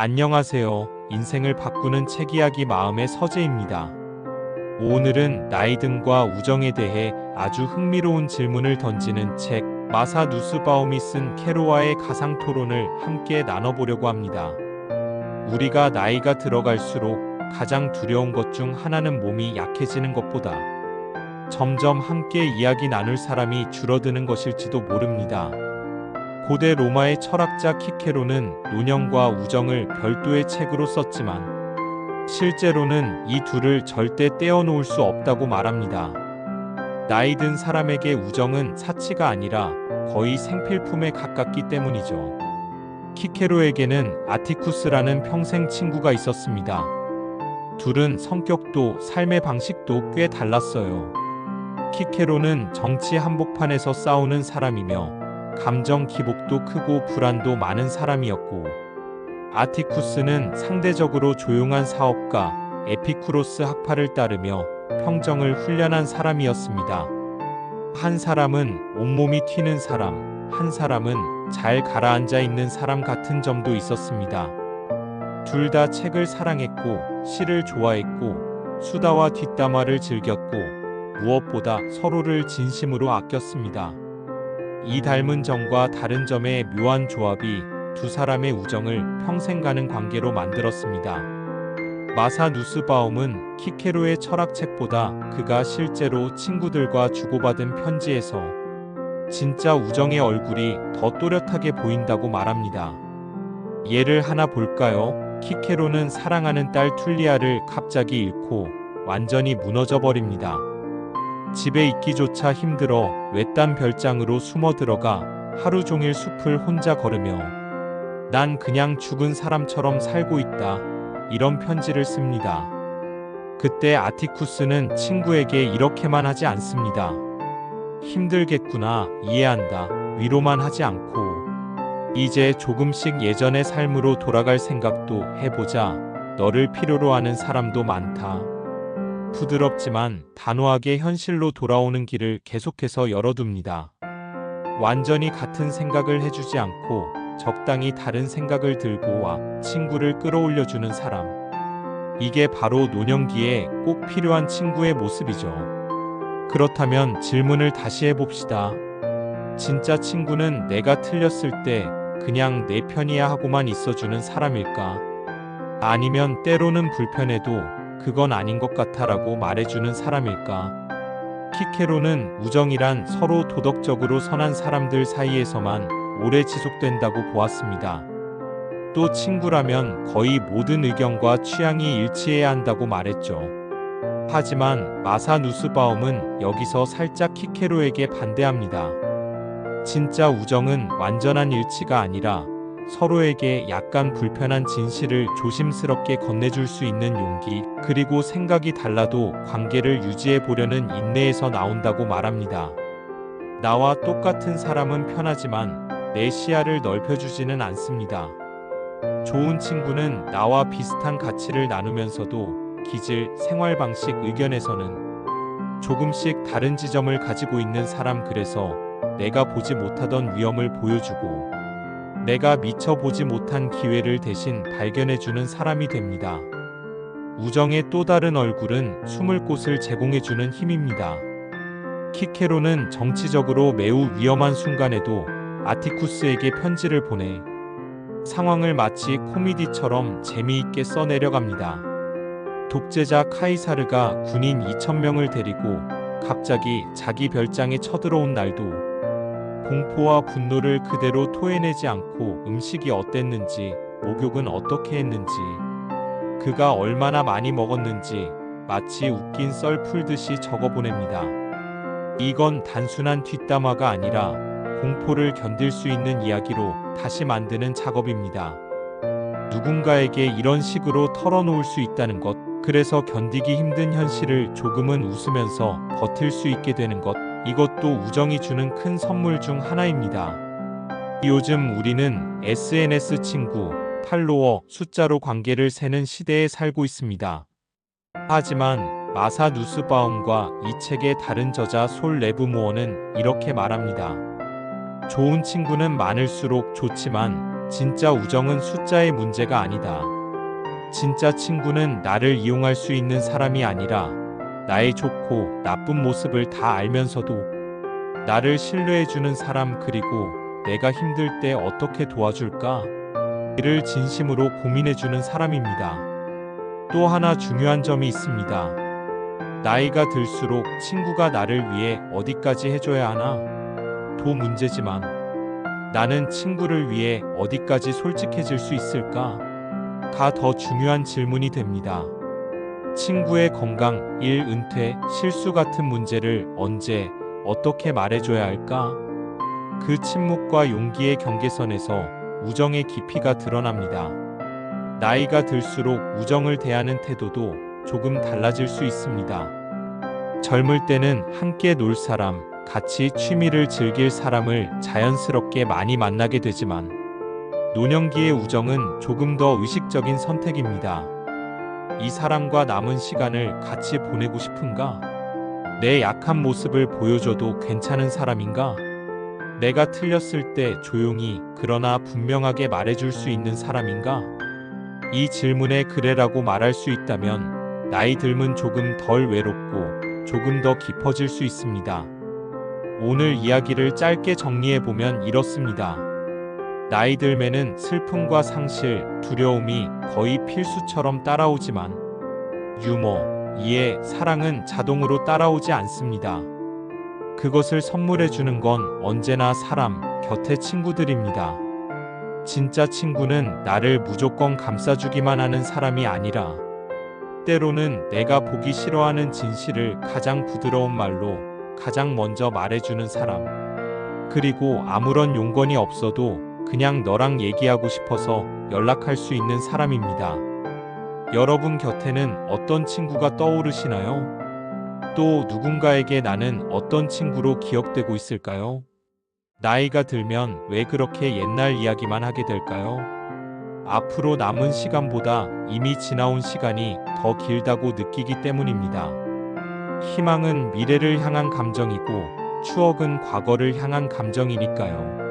안녕하세요. 인생을 바꾸는 책 이야기 마음의 서재입니다. 오늘은 나이 등과 우정에 대해 아주 흥미로운 질문을 던지는 책 마사 누스바움이 쓴 캐로와의 가상 토론을 함께 나눠보려고 합니다. 우리가 나이가 들어갈수록 가장 두려운 것 중 하나는 몸이 약해지는 것보다 점점 함께 이야기 나눌 사람이 줄어드는 것일지도 모릅니다. 고대 로마의 철학자 키케로는 노년과 우정을 별도의 책으로 썼지만 실제로는 이 둘을 절대 떼어놓을 수 없다고 말합니다. 나이 든 사람에게 우정은 사치가 아니라 거의 생필품에 가깝기 때문이죠. 키케로에게는 아티쿠스라는 평생 친구가 있었습니다. 둘은 성격도 삶의 방식도 꽤 달랐어요. 키케로는 정치 한복판에서 싸우는 사람이며 감정 기복도 크고 불안도 많은 사람이었고 아티쿠스는 상대적으로 조용한 사업가 에피쿠로스 학파를 따르며 평정을 훈련한 사람이었습니다. 한 사람은 온몸이 튀는 사람, 한 사람은 잘 가라앉아 있는 사람 같은 점도 있었습니다. 둘 다 책을 사랑했고 시를 좋아했고 수다와 뒷담화를 즐겼고 무엇보다 서로를 진심으로 아꼈습니다. 이 닮은 점과 다른 점의 묘한 조합이 두 사람의 우정을 평생 가는 관계로 만들었습니다. 마사 누스바움은 키케로의 철학책보다 그가 실제로 친구들과 주고받은 편지에서 진짜 우정의 얼굴이 더 또렷하게 보인다고 말합니다. 예를 하나 볼까요? 키케로는 사랑하는 딸 툴리아를 갑자기 잃고 완전히 무너져 버립니다. 집에 있기조차 힘들어 외딴 별장으로 숨어 들어가 하루 종일 숲을 혼자 걸으며 난 그냥 죽은 사람처럼 살고 있다. 이런 편지를 씁니다. 그때 아티쿠스는 친구에게 이렇게만 하지 않습니다. 힘들겠구나, 이해한다. 위로만 하지 않고 이제 조금씩 예전의 삶으로 돌아갈 생각도 해보자. 너를 필요로 하는 사람도 많다. 부드럽지만 단호하게 현실로 돌아오는 길을 계속해서 열어둡니다. 완전히 같은 생각을 해주지 않고 적당히 다른 생각을 들고 와 친구를 끌어올려주는 사람. 이게 바로 노년기에 꼭 필요한 친구의 모습이죠. 그렇다면 질문을 다시 해봅시다. 진짜 친구는 내가 틀렸을 때 그냥 내 편이야 하고만 있어주는 사람일까? 아니면 때로는 불편해도 그건 아닌 것 같아라고 말해주는 사람일까? 키케로는 우정이란 서로 도덕적으로 선한 사람들 사이에서만 오래 지속된다고 보았습니다. 또 친구라면 거의 모든 의견과 취향이 일치해야 한다고 말했죠. 하지만 마사 누스바움은 여기서 살짝 키케로에게 반대합니다. 진짜 우정은 완전한 일치가 아니라 서로에게 약간 불편한 진실을 조심스럽게 건네줄 수 있는 용기, 그리고 생각이 달라도 관계를 유지해 보려는 인내에서 나온다고 말합니다. 나와 똑같은 사람은 편하지만 내 시야를 넓혀주지는 않습니다. 좋은 친구는 나와 비슷한 가치를 나누면서도 기질, 생활 방식, 의견에서는 조금씩 다른 지점을 가지고 있는 사람 그래서 내가 보지 못하던 위험을 보여주고 내가 미처 보지 못한 기회를 대신 발견해주는 사람이 됩니다. 우정의 또 다른 얼굴은 숨을 곳을 제공해주는 힘입니다. 키케로는 정치적으로 매우 위험한 순간에도 아티쿠스에게 편지를 보내 상황을 마치 코미디처럼 재미있게 써내려갑니다. 독재자 카이사르가 군인 2천명을 데리고 갑자기 자기 별장에 쳐들어온 날도 공포와 분노를 그대로 토해내지 않고 음식이 어땠는지, 목욕은 어떻게 했는지, 그가 얼마나 많이 먹었는지 마치 웃긴 썰 풀듯이 적어보냅니다. 이건 단순한 뒷담화가 아니라 공포를 견딜 수 있는 이야기로 다시 만드는 작업입니다. 누군가에게 이런 식으로 털어놓을 수 있다는 것, 그래서 견디기 힘든 현실을 조금은 웃으면서 버틸 수 있게 되는 것, 이것도 우정이 주는 큰 선물 중 하나입니다. 요즘 우리는 SNS 친구, 팔로워, 숫자로 관계를 세는 시대에 살고 있습니다. 하지만 마사 누스바움과 이 책의 다른 저자 솔 레브모어는 이렇게 말합니다. 좋은 친구는 많을수록 좋지만 진짜 우정은 숫자의 문제가 아니다. 진짜 친구는 나를 이용할 수 있는 사람이 아니라 나의 좋고 나쁜 모습을 다 알면서도 나를 신뢰해주는 사람 그리고 내가 힘들 때 어떻게 도와줄까? 이를 진심으로 고민해주는 사람입니다. 또 하나 중요한 점이 있습니다. 나이가 들수록 친구가 나를 위해 어디까지 해줘야 하나? 도 문제지만 나는 친구를 위해 어디까지 솔직해질 수 있을까? 가 더 중요한 질문이 됩니다. 친구의 건강, 일, 은퇴, 실수 같은 문제를 언제, 어떻게 말해줘야 할까? 그 침묵과 용기의 경계선에서 우정의 깊이가 드러납니다. 나이가 들수록 우정을 대하는 태도도 조금 달라질 수 있습니다. 젊을 때는 함께 놀 사람, 같이 취미를 즐길 사람을 자연스럽게 많이 만나게 되지만 노년기의 우정은 조금 더 의식적인 선택입니다. 이 사람과 남은 시간을 같이 보내고 싶은가? 내 약한 모습을 보여줘도 괜찮은 사람인가? 내가 틀렸을 때 조용히 그러나 분명하게 말해줄 수 있는 사람인가? 이 질문에 그래라고 말할 수 있다면 나이 들면 조금 덜 외롭고 조금 더 깊어질 수 있습니다. 오늘 이야기를 짧게 정리해보면 이렇습니다. 나이 들매는 슬픔과 상실, 두려움이 거의 필수처럼 따라오지만 유머, 이해, 사랑은 자동으로 따라오지 않습니다. 그것을 선물해 주는 건 언제나 사람, 곁의 친구들입니다. 진짜 친구는 나를 무조건 감싸주기만 하는 사람이 아니라 때로는 내가 보기 싫어하는 진실을 가장 부드러운 말로 가장 먼저 말해주는 사람. 그리고 아무런 용건이 없어도 그냥 너랑 얘기하고 싶어서 연락할 수 있는 사람입니다. 여러분 곁에는 어떤 친구가 떠오르시나요? 또 누군가에게 나는 어떤 친구로 기억되고 있을까요? 나이가 들면 왜 그렇게 옛날 이야기만 하게 될까요? 앞으로 남은 시간보다 이미 지나온 시간이 더 길다고 느끼기 때문입니다. 희망은 미래를 향한 감정이고 추억은 과거를 향한 감정이니까요.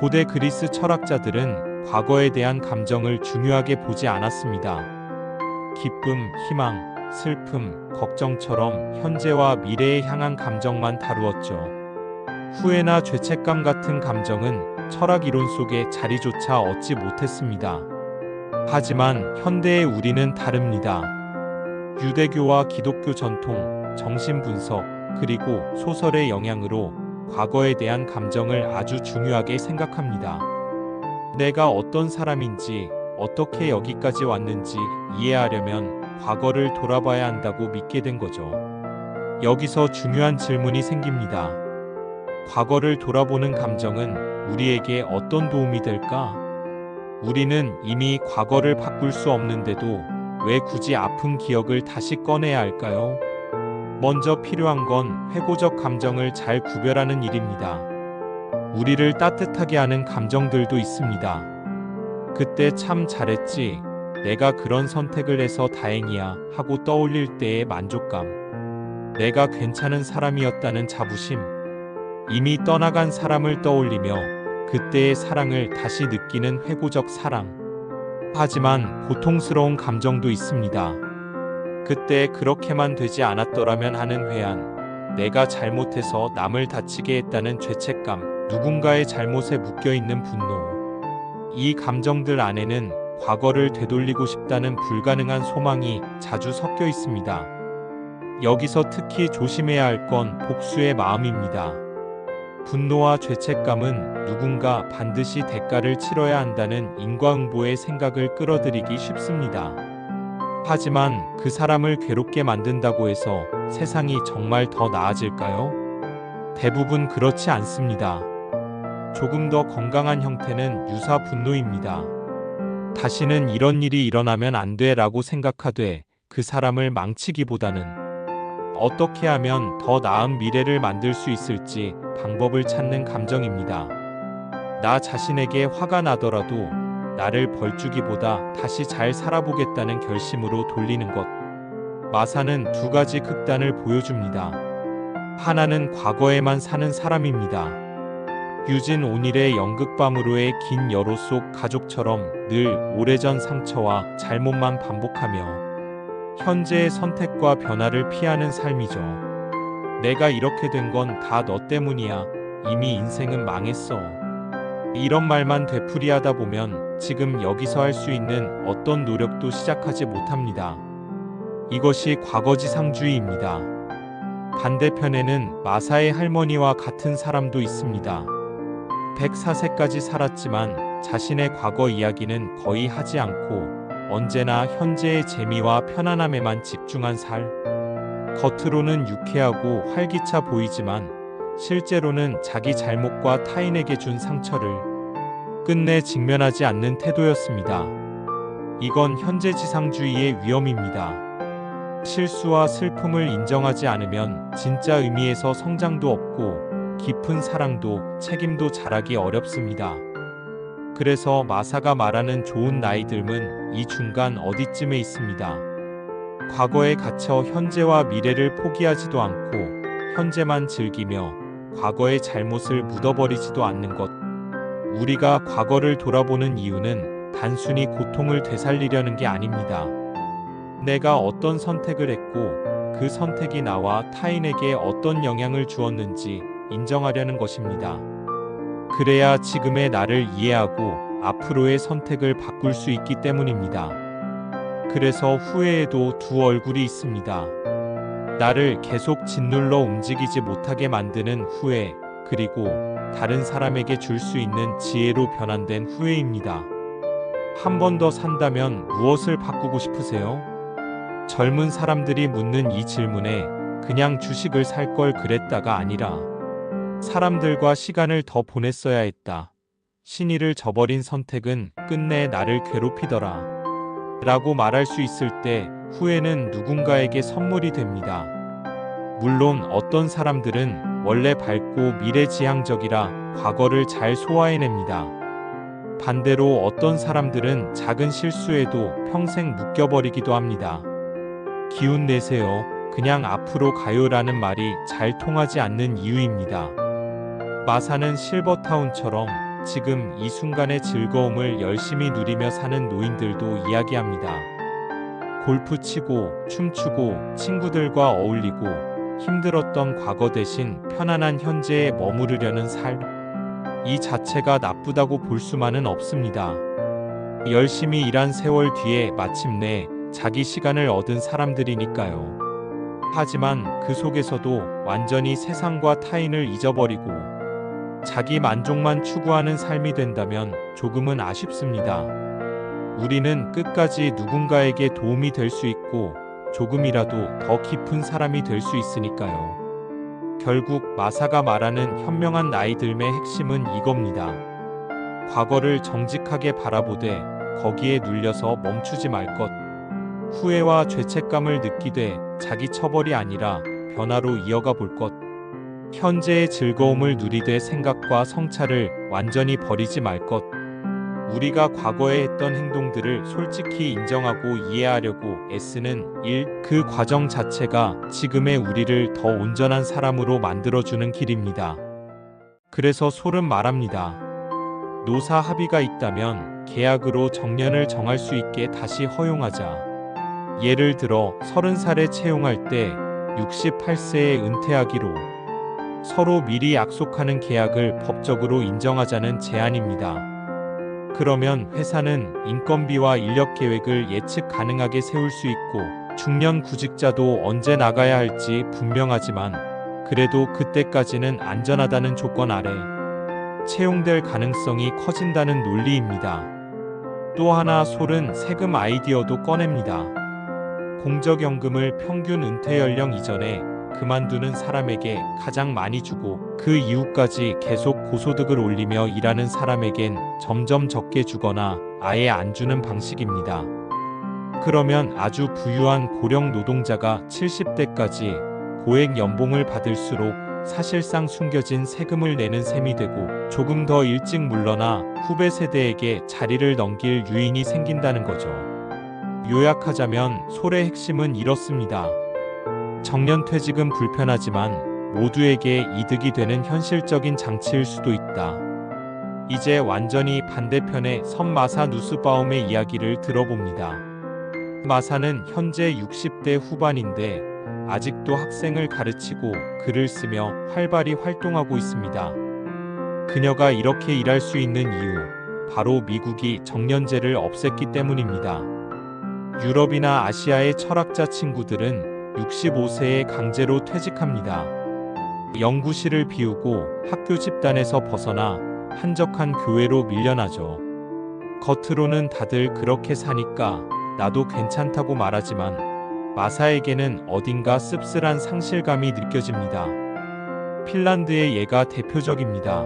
고대 그리스 철학자들은 과거에 대한 감정을 중요하게 보지 않았습니다. 기쁨, 희망, 슬픔, 걱정처럼 현재와 미래에 향한 감정만 다루었죠. 후회나 죄책감 같은 감정은 철학 이론 속에 자리조차 얻지 못했습니다. 하지만 현대의 우리는 다릅니다. 유대교와 기독교 전통, 정신분석, 그리고 소설의 영향으로 과거에 대한 감정을 아주 중요하게 생각합니다. 내가 어떤 사람인지, 어떻게 여기까지 왔는지 이해하려면 과거를 돌아봐야 한다고 믿게 된 거죠. 여기서 중요한 질문이 생깁니다. 과거를 돌아보는 감정은 우리에게 어떤 도움이 될까? 우리는 이미 과거를 바꿀 수 없는데도 왜 굳이 아픈 기억을 다시 꺼내야 할까요? 먼저 필요한 건 회고적 감정을 잘 구별하는 일입니다. 우리를 따뜻하게 하는 감정들도 있습니다. 그때 참 잘했지. 내가 그런 선택을 해서 다행이야 하고 떠올릴 때의 만족감. 내가 괜찮은 사람이었다는 자부심. 이미 떠나간 사람을 떠올리며 그때의 사랑을 다시 느끼는 회고적 사랑. 하지만 고통스러운 감정도 있습니다. 그때 그렇게만 되지 않았더라면 하는 회한. 내가 잘못해서 남을 다치게 했다는 죄책감. 누군가의 잘못에 묶여 있는 분노. 이 감정들 안에는 과거를 되돌리고 싶다는 불가능한 소망이 자주 섞여 있습니다. 여기서 특히 조심해야 할 건 복수의 마음입니다. 분노와 죄책감은 누군가 반드시 대가를 치러야 한다는 인과응보의 생각을 끌어들이기 쉽습니다. 하지만 그 사람을 괴롭게 만든다고 해서 세상이 정말 더 나아질까요? 대부분 그렇지 않습니다. 조금 더 건강한 형태는 유사 분노입니다. 다시는 이런 일이 일어나면 안 돼 라고 생각하되 그 사람을 망치기보다는 어떻게 하면 더 나은 미래를 만들 수 있을지 방법을 찾는 감정입니다. 나 자신에게 화가 나더라도 나를 벌주기보다 다시 잘 살아보겠다는 결심으로 돌리는 것. 마사는 두 가지 극단을 보여줍니다. 하나는 과거에만 사는 사람입니다. 유진 온일의 연극밤으로의 긴 여로 속 가족처럼 늘 오래전 상처와 잘못만 반복하며 현재의 선택과 변화를 피하는 삶이죠. 내가 이렇게 된 건 다 너 때문이야. 이미 인생은 망했어. 이런 말만 되풀이하다 보면 지금 여기서 할 수 있는 어떤 노력도 시작하지 못합니다. 이것이 과거지상주의입니다. 반대편에는 마사의 할머니와 같은 사람도 있습니다. 104세까지 살았지만 자신의 과거 이야기는 거의 하지 않고 언제나 현재의 재미와 편안함에만 집중한 살. 겉으로는 유쾌하고 활기차 보이지만 실제로는 자기 잘못과 타인에게 준 상처를 끝내 직면하지 않는 태도였습니다. 이건 현재 지상주의의 위험입니다. 실수와 슬픔을 인정하지 않으면 진짜 의미에서 성장도 없고 깊은 사랑도 책임도 자라기 어렵습니다. 그래서 마사가 말하는 좋은 나이듦은 이 중간 어디쯤에 있습니다. 과거에 갇혀 현재와 미래를 포기하지도 않고 현재만 즐기며 과거의 잘못을 묻어버리지도 않는 것. 우리가 과거를 돌아보는 이유는 단순히 고통을 되살리려는 게 아닙니다. 내가 어떤 선택을 했고 그 선택이 나와 타인에게 어떤 영향을 주었는지 인정하려는 것입니다. 그래야 지금의 나를 이해하고 앞으로의 선택을 바꿀 수 있기 때문입니다. 그래서 후회에도 두 얼굴이 있습니다. 나를 계속 짓눌러 움직이지 못하게 만드는 후회, 그리고 다른 사람에게 줄 수 있는 지혜로 변환된 후회입니다. 한 번 더 산다면 무엇을 바꾸고 싶으세요? 젊은 사람들이 묻는 이 질문에 그냥 주식을 살 걸 그랬다가 아니라 사람들과 시간을 더 보냈어야 했다. 신의를 저버린 선택은 끝내 나를 괴롭히더라. 라고 말할 수 있을 때 후회는 누군가에게 선물이 됩니다. 물론 어떤 사람들은 원래 밝고 미래지향적이라 과거를 잘 소화해냅니다. 반대로 어떤 사람들은 작은 실수에도 평생 묶여버리기도 합니다. 기운 내세요. 그냥 앞으로 가요라는 말이 잘 통하지 않는 이유입니다. 마사는 실버타운처럼 지금 이 순간의 즐거움을 열심히 누리며 사는 노인들도 이야기합니다. 골프 치고, 춤추고, 친구들과 어울리고, 힘들었던 과거 대신 편안한 현재에 머무르려는 삶. 이 자체가 나쁘다고 볼 수만은 없습니다. 열심히 일한 세월 뒤에 마침내 자기 시간을 얻은 사람들이니까요. 하지만 그 속에서도 완전히 세상과 타인을 잊어버리고 자기 만족만 추구하는 삶이 된다면 조금은 아쉽습니다. 우리는 끝까지 누군가에게 도움이 될 수 있고 조금이라도 더 깊은 사람이 될 수 있으니까요. 결국 마사가 말하는 현명한 나이듦의 핵심은 이겁니다. 과거를 정직하게 바라보되 거기에 눌려서 멈추지 말 것. 후회와 죄책감을 느끼되 자기 처벌이 아니라 변화로 이어가 볼 것. 현재의 즐거움을 누리되 생각과 성찰을 완전히 버리지 말 것. 우리가 과거에 했던 행동들을 솔직히 인정하고 이해하려고 애쓰는 일, 그 과정 자체가 지금의 우리를 더 온전한 사람으로 만들어주는 길입니다. 그래서 솔은 말합니다. 노사 합의가 있다면 계약으로 정년을 정할 수 있게 다시 허용하자. 예를 들어 30살에 채용할 때 68세에 은퇴하기로 서로 미리 약속하는 계약을 법적으로 인정하자는 제안입니다. 그러면 회사는 인건비와 인력 계획을 예측 가능하게 세울 수 있고 중년 구직자도 언제 나가야 할지 분명하지만 그래도 그때까지는 안전하다는 조건 아래 채용될 가능성이 커진다는 논리입니다. 또 하나 솔은 세금 아이디어도 꺼냅니다. 공적연금을 평균 은퇴 연령 이전에 그만두는 사람에게 가장 많이 주고 그 이후까지 계속 고소득을 올리며 일하는 사람에겐 점점 적게 주거나 아예 안 주는 방식입니다. 그러면 아주 부유한 고령 노동자가 70대까지 고액 연봉을 받을수록 사실상 숨겨진 세금을 내는 셈이 되고 조금 더 일찍 물러나 후배 세대에게 자리를 넘길 유인이 생긴다는 거죠. 요약하자면 솔의 핵심은 이렇습니다. 정년퇴직은 불편하지만 모두에게 이득이 되는 현실적인 장치일 수도 있다. 이제 완전히 반대편의 선마사 누스바움의 이야기를 들어봅니다. 마사는 현재 60대 후반인데 아직도 학생을 가르치고 글을 쓰며 활발히 활동하고 있습니다. 그녀가 이렇게 일할 수 있는 이유, 바로 미국이 정년제를 없앴기 때문입니다. 유럽이나 아시아의 철학자 친구들은 65세에 강제로 퇴직합니다. 연구실을 비우고 학교 집단에서 벗어나 한적한 교회로 밀려나죠. 겉으로는 다들 그렇게 사니까 나도 괜찮다고 말하지만 마사에게는 어딘가 씁쓸한 상실감이 느껴집니다. 핀란드의 예가 대표적입니다.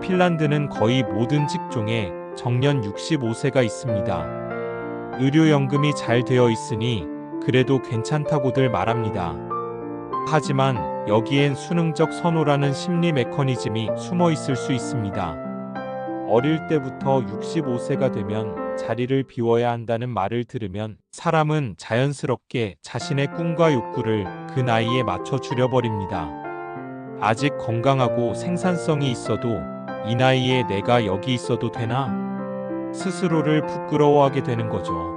핀란드는 거의 모든 직종에 정년 65세가 있습니다. 의료연금이 잘 되어 있으니 그래도 괜찮다고들 말합니다. 하지만 여기엔 수능적 선호라는 심리 메커니즘이 숨어 있을 수 있습니다. 어릴 때부터 65세가 되면 자리를 비워야 한다는 말을 들으면 사람은 자연스럽게 자신의 꿈과 욕구를 그 나이에 맞춰 줄여버립니다. 아직 건강하고 생산성이 있어도 이 나이에 내가 여기 있어도 되나? 스스로를 부끄러워하게 되는 거죠.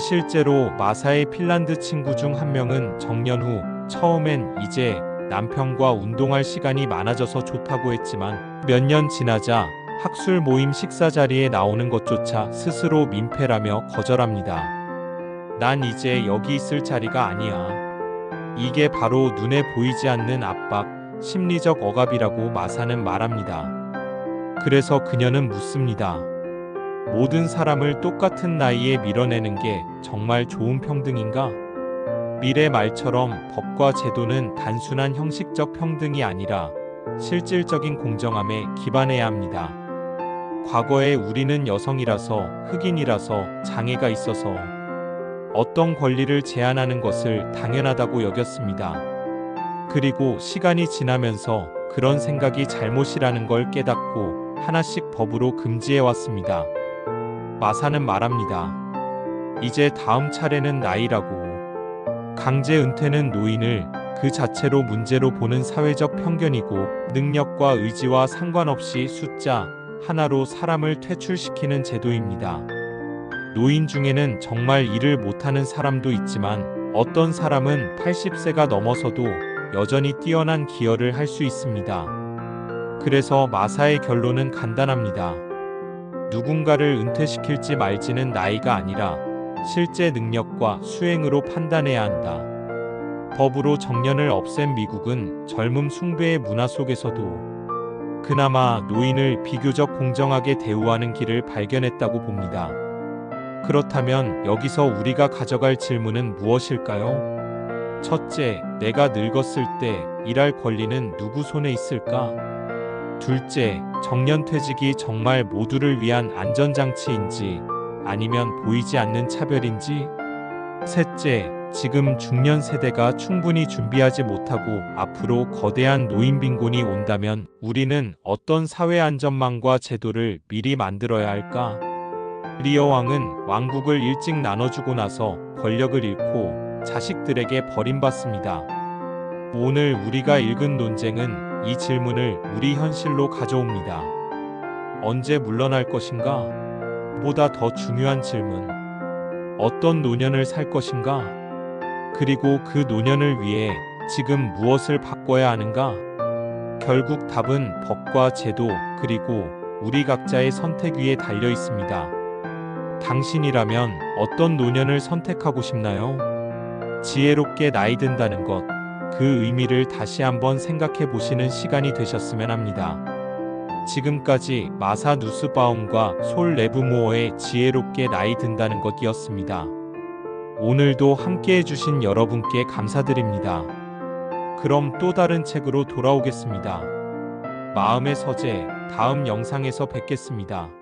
실제로 마사의 핀란드 친구 중 한 명은 정년 후 처음엔 이제 남편과 운동할 시간이 많아져서 좋다고 했지만 몇 년 지나자 학술 모임 식사 자리에 나오는 것조차 스스로 민폐라며 거절합니다. 난 이제 여기 있을 자리가 아니야. 이게 바로 눈에 보이지 않는 압박, 심리적 억압이라고 마사는 말합니다. 그래서 그녀는 묻습니다. 모든 사람을 똑같은 나이에 밀어내는 게 정말 좋은 평등인가? 미래 말처럼 법과 제도는 단순한 형식적 평등이 아니라 실질적인 공정함에 기반해야 합니다. 과거에 우리는 여성이라서 흑인이라서 장애가 있어서 어떤 권리를 제한하는 것을 당연하다고 여겼습니다. 그리고 시간이 지나면서 그런 생각이 잘못이라는 걸 깨닫고 하나씩 법으로 금지해 왔습니다. 마사는 말합니다. 이제 다음 차례는 나이라고. 강제 은퇴는 노인을 그 자체로 문제로 보는 사회적 편견이고 능력과 의지와 상관없이 숫자 하나로 사람을 퇴출시키는 제도입니다. 노인 중에는 정말 일을 못하는 사람도 있지만 어떤 사람은 80세가 넘어서도 여전히 뛰어난 기여를 할 수 있습니다. 그래서 마사의 결론은 간단합니다. 누군가를 은퇴시킬지 말지는 나이가 아니라 실제 능력과 수행으로 판단해야 한다. 법으로 정년을 없앤 미국은 젊음 숭배의 문화 속에서도 그나마 노인을 비교적 공정하게 대우하는 길을 발견했다고 봅니다. 그렇다면 여기서 우리가 가져갈 질문은 무엇일까요? 첫째, 내가 늙었을 때 일할 권리는 누구 손에 있을까? 둘째, 정년퇴직이 정말 모두를 위한 안전장치인지 아니면 보이지 않는 차별인지? 셋째, 지금 중년 세대가 충분히 준비하지 못하고 앞으로 거대한 노인 빈곤이 온다면 우리는 어떤 사회 안전망과 제도를 미리 만들어야 할까? 리어 왕은 왕국을 일찍 나눠주고 나서 권력을 잃고 자식들에게 버림받습니다. 오늘 우리가 읽은 논쟁은 이 질문을 우리 현실로 가져옵니다. 언제 물러날 것인가? 보다 더 중요한 질문. 어떤 노년을 살 것인가? 그리고 그 노년을 위해 지금 무엇을 바꿔야 하는가? 결국 답은 법과 제도 그리고 우리 각자의 선택 위에 달려 있습니다. 당신이라면 어떤 노년을 선택하고 싶나요? 지혜롭게 나이 든다는 것, 그 의미를 다시 한번 생각해 보시는 시간이 되셨으면 합니다. 지금까지 마사 누스바움과 솔 레브모어의 지혜롭게 나이 든다는 것이었습니다. 오늘도 함께 해주신 여러분께 감사드립니다. 그럼 또 다른 책으로 돌아오겠습니다. 마음의 서재 다음 영상에서 뵙겠습니다.